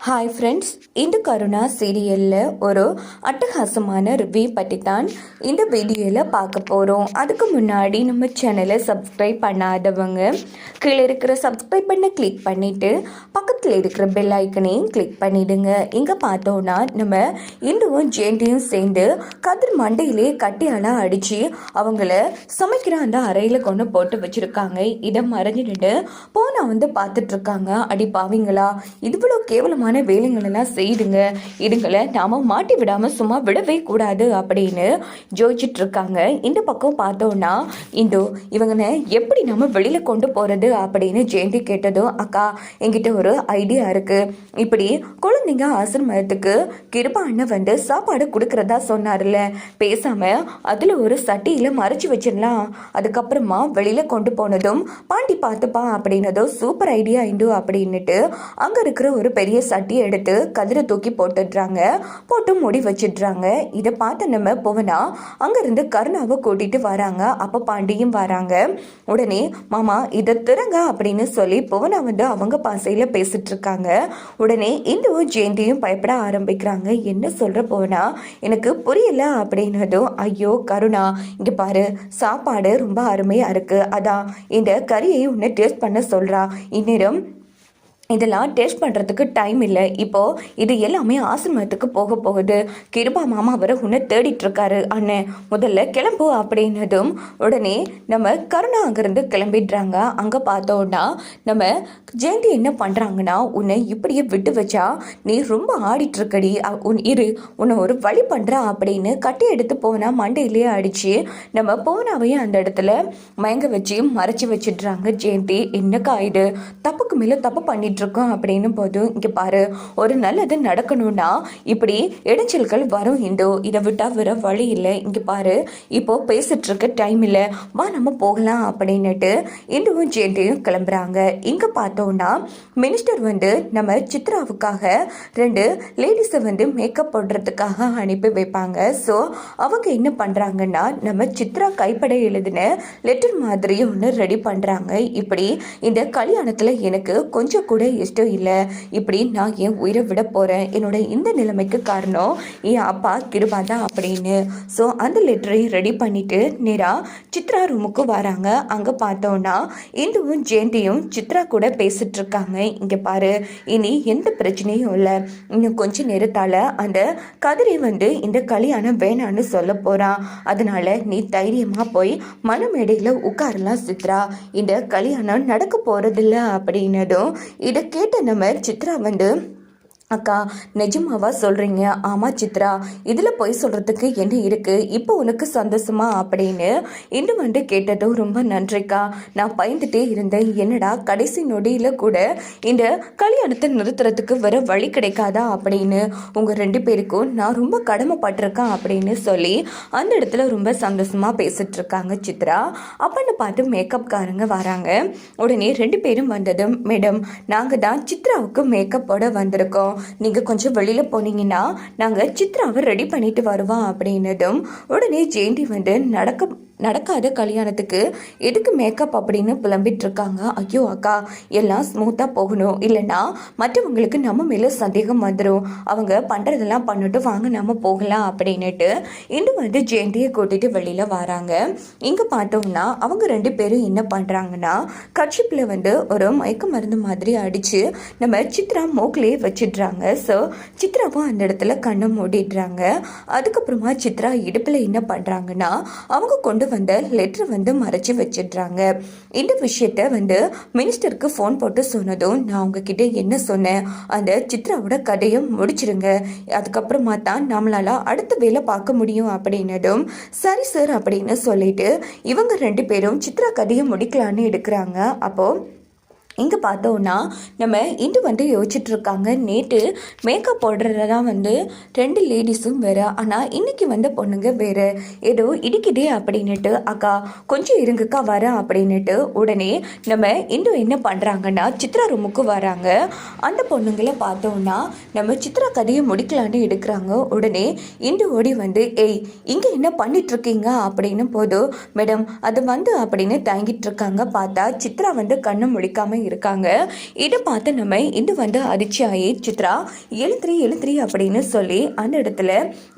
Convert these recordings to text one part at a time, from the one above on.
Hi friends இந்த கருணா சீரியலில் ஒரு அட்டகாசமான ரிவ்யூ பற்றி தான் இந்த வீடியோவில் பார்க்க போகிறோம் அதுக்கு முன்னாடி நம்ம சேனலை சப்ஸ்கிரைப் பண்ணாதவங்க கீழே இருக்கிற சப்ஸ்கிரைப் பண்ண கிளிக் பண்ணிவிட்டு பக்கத்தில் இருக்கிற பெல் ஐக்கனையும் கிளிக் பண்ணிவிடுங்க இங்கே பார்த்தோன்னா நம்ம இந்துவும் ஜெயந்தியும் சேர்ந்து கதிர் மண்டையிலே கட்டியாலாம் அடித்து அவங்கள சமைக்கிற அந்த அறையில் கொண்டு போட்டு வச்சுருக்காங்க. இதை மறைஞ்சிட்டு போனால் வந்து பார்த்துட்ருக்காங்க அடி பாவிங்களா இவ்வளோ கேவலமாக முக்கியமான எல்லாம் செய்துங்க. இதுங்களை நாம மாட்டி விடாமல் சும்மா விடவே கூடாது அப்படின்னு ஜோதிச்சிட்ருக்காங்க இந்த பக்கம் பார்த்தோன்னா இந்து இவங்கனை எப்படி நம்ம வெளியில் கொண்டு போகிறது அப்படின்னு ஜெயந்தி கேட்டதும் அக்கா எங்கிட்ட ஒரு ஐடியா இருக்கு. இப்படி குழந்தைங்க ஆசிரமத்துக்கு கிருபா அண்ணன் வந்து சாப்பாடு கொடுக்குறதா சொன்னார்ல. பேசாமல் அதில் ஒரு சட்டியில் மறைச்சு வச்சிடலாம். அதுக்கப்புறமா வெளியில் கொண்டு போனதும் பாண்டி பார்த்துப்பான் அப்படின்னதும் சூப்பர் ஐடியா இண்டு அப்படின்னுட்டு அங்கே இருக்கிற ஒரு பெரிய சட்டியை எடுத்து கதிரை தூக்கி போட்டுடுறாங்க. போட்டு முடி வச்சிடுறாங்க. இதை பார்த்து நம்ம புவனா அங்கேருந்து கருணாவை கூட்டிகிட்டு வராங்க. அப்போ பாண்டியும் வராங்க. உடனே மாமா இதை திறங்க அப்படின்னு சொல்லி புவனா வந்து அவங்க பாசையில் பேசிட்டு இருக்காங்க. உடனே இந்துவும் ஜெயந்தியும் பயப்பட ஆரம்பிக்கிறாங்க. என்ன சொல்கிற புவனா? எனக்கு புரியல அப்படின்னதும் ஐயோ கருணா இங்கே பாரு சாப்பாடு ரொம்ப அருமையாக இருக்குது அதான் இந்த கறியை உன்னை டேஸ்ட் பண்ண சொல்கிறா இந்நேரம் இதெல்லாம் டேஸ்ட் பண்ணுறதுக்கு டைம் இல்லை. இப்போது இது எல்லாமே ஆசிரமத்துக்கு போக போகுது. கிருபா மாமா அவரை உன்னை தேடிட்டுருக்காரு அண்ணே. அண்ணன் முதல்ல கிளம்பு அப்படின்னதும் உடனே நம்ம கருணா அங்கேருந்து கிளம்பிடுறாங்க. அங்கே பார்த்தோன்னா நம்ம ஜெயந்தி என்ன பண்ணுறாங்கன்னா உன்னை இப்படியே விட்டு வச்சா நீ ரொம்ப ஆடிட்டுருக்கடி உன் இரு உன்னை ஒரு வழி பண்ணுறா அப்படின்னு கட்டி எடுத்து போனால் மண்டையிலேயே அடித்து நம்ம போனாவையும் அந்த இடத்துல மயங்க வச்சு மறைச்சி வச்சிடுறாங்க ஜெயந்தி. என்னக்கா இது? தப்புக்கு மேலே தப்பு பண்ணிட்டு இருக்கோம் அப்படின்னு போதும். இங்கே பாரு ஒரு நல்லது நடக்கணும்னா இப்படி இடைச்சல்கள் வரும் இந்தோ இதை விட்டால் வர வழி இல்லை. இங்கே பாரு இப்போ பேசிட்டு டைம் இல்லை வா நம்ம போகலாம் அப்படின்னுட்டு இந்துவும் ஜெயந்தியும் கிளம்புறாங்க. இங்கே பார்த்தோம்னா மினிஸ்டர் வந்து நம்ம சித்ராவுக்காக ரெண்டு லேடிஸை வந்து மேக்கப் போடுறதுக்காக அனுப்பி வைப்பாங்க. ஸோ அவங்க என்ன பண்ணுறாங்கன்னா நம்ம சித்ரா கைப்பட எழுதின லெட்டர் மாதிரி ஒன்று ரெடி பண்ணுறாங்க இப்படி இந்த கல்யாணத்தில் எனக்கு கொஞ்சம் கூட இஷ்டம் இல்லை. இப்படி நான் என் உயிரை விட போகிறேன் என்னோட இந்த நிலைமைக்கு காரணம் என் அப்பா கிருபா தான் அப்படின்னு. ஸோ அந்த லெட்டரையும் ரெடி பண்ணிட்டு நேராக சித்ரா ரூமுக்கு வராங்க. அங்கே பார்த்தோன்னா இந்துவும் ஜெயந்தியும் சித்ரா கூட பேசிட்டு இருக்காங்க. இங்கே பாரு இனி எந்த பிரச்சனையும் இல்லை. இன்னும் கொஞ்ச நேரத்தால் அந்த கதிரை வந்து இந்த கல்யாணம் வேணான்னு சொல்ல போகிறான் அதனால நீ தைரியமாக போய் மனமேடையில் உட்காரலாம் சித்ரா. இந்த கல்யாணம் நடக்க போகிறதில்ல அப்படின்னதும் இதை கேட்ட நம்ம சித்ரா வந்து அக்கா நிஜமாவா சொல்கிறீங்க ஆமாம் சித்ரா. இதில் போய் சொல்கிறதுக்கு என்ன இருக்குது இப்போ உனக்கு சந்தோஷமா? அப்படின்னு இன்று வந்து கேட்டதும் ரொம்ப நன்றிக்கா. நான் பயந்துட்டே இருந்தேன். என்னடா கடைசி நொடியில் கூட இந்த கல்யாணத்தை நிறுத்துறதுக்கு வர வழி கிடைக்காதா? அப்படின்னு உங்கள் ரெண்டு பேருக்கும் நான் ரொம்ப கடமைப்பட்டிருக்கேன் அப்படின்னு சொல்லி அந்த இடத்துல ரொம்ப சந்தோஷமாக பேசிட்டு இருக்காங்க சித்ரா. அப்பன்னு பார்த்து மேக்கப்காரங்க வராங்க. உடனே ரெண்டு பேரும் வந்ததும் மேடம் நாங்கள் தான் சித்ராவுக்கு மேக்கப் போட வந்திருக்கோம். நீங்கள் கொஞ்சம் வெளியில் போனீங்கன்னா நாங்கள் சித்ராவை ரெடி பண்ணிட்டு வருவோம் அப்படின்னதும் உடனே ஜெயந்தி வந்து நடக்க நடக்காத கல்யாணத்துக்கு எதுக்கு மேக்கப் அப்படின்னு புலம்பிட்டு இருக்காங்க ஐயோ அக்கா எல்லாம் ஸ்மூத்தாக போகணும். இல்லைன்னா மற்றவங்களுக்கு நம்ம மேலே சந்தேகம் வந்துடும் அவங்க பண்ணுறதெல்லாம் பண்ணிட்டு வாங்க நம்ம போகலாம் அப்படின்னுட்டு இன்னும் வந்து ஜெயந்தியை கூட்டிட்டு வெளியில் வராங்க. இங்கே பார்த்தோம்னா அவங்க ரெண்டு பேரும் என்ன பண்ணுறாங்கன்னா கட்சிப்பில் வந்து ஒரு மயக்க மருந்து மாதிரி அடித்து நம்ம சித்ரா மூக்கிலே வச்சிடுறாங்க. ஸோ சித்ராவும் அந்த இடத்துல கண்ணை மூடிடுறாங்க. அதுக்கப்புறமா சித்ரா இடுப்பில் என்ன பண்ணுறாங்கன்னா அவங்க கொண்டு வந்து லெட்ரு வந்து மறைச்சி வச்சிடுறாங்க. இந்த விஷயத்த வந்து மினிஸ்டருக்கு ஃபோன் போட்டு சொன்னதும் நான் உங்ககிட்ட என்ன சொன்னேன்? அந்த சித்ராவோட கதையை முடிச்சிருங்க. அதுக்கப்புறமா தான் நம்மளால அடுத்த வேலை பார்க்க முடியும் அப்படின்னதும் சரி சார் அப்படின்னு சொல்லிட்டு இவங்க ரெண்டு பேரும் சித்ரா கதையை முடிக்கலான்னு எடுக்கிறாங்க. அப்போது இங்கே பார்த்தோன்னா நம்ம இன்று வந்து யோசிச்சுட்ருக்காங்க. நேற்று மேக்கப் போடுறதான் வந்து ரெண்டு லேடிஸும் வேறு. ஆனால் இன்றைக்கி வந்த பொண்ணுங்க வேறு. ஏதோ இடிக்குதே அப்படின்னுட்டு அக்கா கொஞ்சம் இருங்கக்கா வரேன் அப்படின்னுட்டு உடனே நம்ம இன்று என்ன பண்ணுறாங்கன்னா சித்ரா ரூமுக்கு வராங்க. அந்த பொண்ணுங்களை பார்த்தோன்னா நம்ம சித்ரா கதையை முடிக்கலான்னு எடுக்கிறாங்க. உடனே இன்று ஓடி வந்து ஏய் இங்கே என்ன பண்ணிகிட்ருக்கீங்க அப்படின்னு போதும் மேடம் அது வந்து அப்படின்னு தயங்கிட்டு இருக்காங்க பார்த்தா சித்ரா வந்து கண்ணு முடிக்காமல் இருக்காங்க. இதை பார்த்து நம்ம இது வந்து அதிர்ச்சி சித்ரா எழுத்துரி எழுத்துரி அப்படின்னு சொல்லி அந்த இடத்துல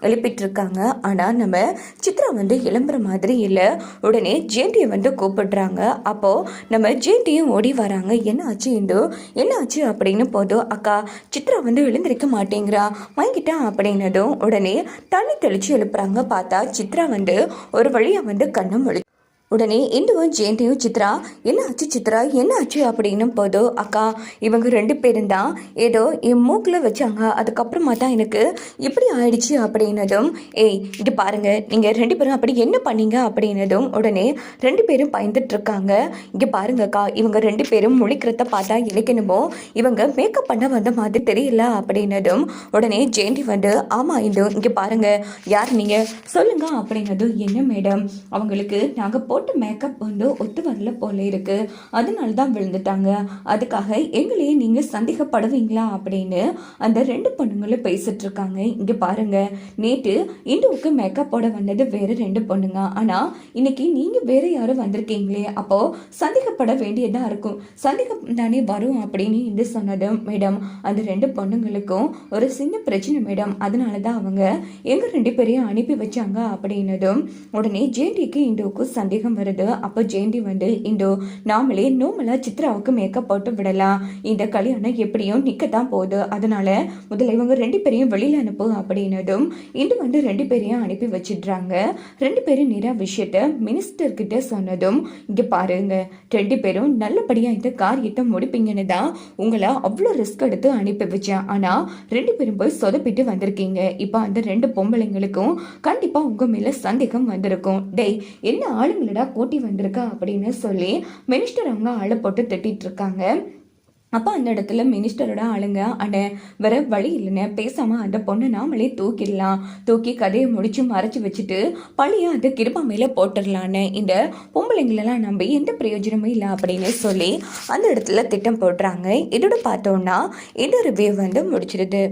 எழுப்பிட்டு இருக்காங்க ஆனால் நம்ம சித்ரா வந்து எழும்புற மாதிரி இல்லை. உடனே ஜேண்டியை வந்து கூப்பிடுறாங்க. அப்போது நம்ம ஜேண்டியும் ஓடி வராங்க. என்ன ஆச்சு இந்து? என்ன ஆச்சு அப்படின்னு போதும் அக்கா சித்ரா வந்து எழுந்திருக்க மாட்டேங்கிறா. வாங்கிட்டா அப்படின்னதும் உடனே தண்ணி தெளித்து எழுப்புறாங்க. பார்த்தா சித்ரா வந்து ஒரு வழியாக வந்து கண்ணை முழி உடனே இந்துவும் ஜெயந்தியும் சித்ரா என்ன ஆச்சு சித்ரா? என்ன ஆச்சு அப்படின்னும் போதும் அக்கா இவங்க ரெண்டு பேரும் தான் ஏதோ என் மூக்கில் வச்சாங்க. அதுக்கப்புறமா தான் எனக்கு இப்படி ஆயிடுச்சு அப்படின்னதும் ஏய் இங்கே பாருங்க நீங்கள் ரெண்டு பேரும் அப்படி என்ன பண்ணீங்க? அப்படின்னதும் உடனே ரெண்டு பேரும் பயந்துட்டு இருக்காங்க. இங்கே பாருங்க அக்கா இவங்க ரெண்டு பேரும் முழிக்கிறத பார்த்தா இணைக்கணுமோ இவங்க மேக்கப் பண்ண வந்த மாதிரி தெரியல அப்படின்னதும் உடனே ஜெயந்தி வந்து ஆமாம் இந்து இங்கே பாருங்க யார் நீங்கள் சொல்லுங்க அப்படின்னதும் என்ன மேடம்? அவங்களுக்கு நாங்கள் போ மேக்கப் வந்து ஒத்து வரல போல இருக்கு. அதனால தான் விழுந்துட்டாங்க. அதுக்காக எங்களையே நீங்கள் சந்தேகப்படுவீங்களா அப்படின்னு அந்த ரெண்டு பொண்ணுங்களும் பேசிட்டு இருக்காங்க. இங்கே பாருங்க. நேற்று இந்துவுக்கு மேக்கப் போட வந்தது வேற ரெண்டு பொண்ணுங்க. ஆனால் இன்னைக்கு நீங்கள் வேற யாரும் வந்திருக்கீங்களே. அப்போ சந்தேகப்பட வேண்டியதாக இருக்கும். சந்தேகம் தானே வரும் அப்படின்னு இந்து சொன்னதும் மேடம் அந்த ரெண்டு பொண்ணுங்களுக்கும் ஒரு சின்ன பிரச்சனை மேடம் அதனால தான் அவங்க எங்க ரெண்டு பேரையும் அனுப்பி வச்சாங்க அப்படின்னதும் உடனே ஜேடிக்கு இந்துவுக்கும் சந்தேகம் வருது. அப்போ ஜெயந்தி வந்து இந்தோ நாமளே நோமலா சித்ராவுக்கு மேக்கப் போட்டு விடலாம். இந்த கல்யாணம் எப்படியும் நிற்கத்தான் போகுது. அதனால முதல்ல இவங்க ரெண்டு பேரையும் வெளியில் அனுப்பு அப்படின்னதும் இந்து வந்து ரெண்டு பேரையும் அனுப்பி வச்சிடுறாங்க. ரெண்டு பேரும் நேராக விஷயத்த மினிஸ்டர்கிட்ட சொன்னதும் இங்கே பாருங்க ரெண்டு பேரும் நல்லபடியாக இந்த காரியத்தை முடிப்பீங்கன்னு தான் உங்களை அவ்வளோ ரிஸ்க் எடுத்து அனுப்பி வச்சேன். ஆனால் ரெண்டு பேரும் போய் சொதப்பிட்டு வந்திருக்கீங்க. இப்போ அந்த ரெண்டு பொம்பளைங்களுக்கும் கண்டிப்பாக உங்கள் மேலே சந்தேகம் வந்திருக்கும். டேய் என்ன ஆளுங்களை என்னடா கூட்டி வந்திருக்கா அப்படின்னு சொல்லி மினிஸ்டர் அவங்க ஆளை போட்டு திட்டிட்டு இருக்காங்க. அப்போ அந்த இடத்துல மினிஸ்டரோட ஆளுங்க அட வேற வழி இல்லைன்னு பேசாமல் அந்த பொண்ணை நாமளே தூக்கிடலாம். தூக்கி கதையை முடிச்சு மறைச்சி வச்சுட்டு பழிய அந்த கிருபா மேலே போட்டுடலான்னு இந்த பொம்பளைங்களெல்லாம் நம்பி எந்த பிரயோஜனமும் இல்லை அப்படின்னு சொல்லி அந்த இடத்துல திட்டம் போடுறாங்க. இதோட பார்த்தோன்னா இந்த ரிவ்யூ வந்து முடிச்சிடுது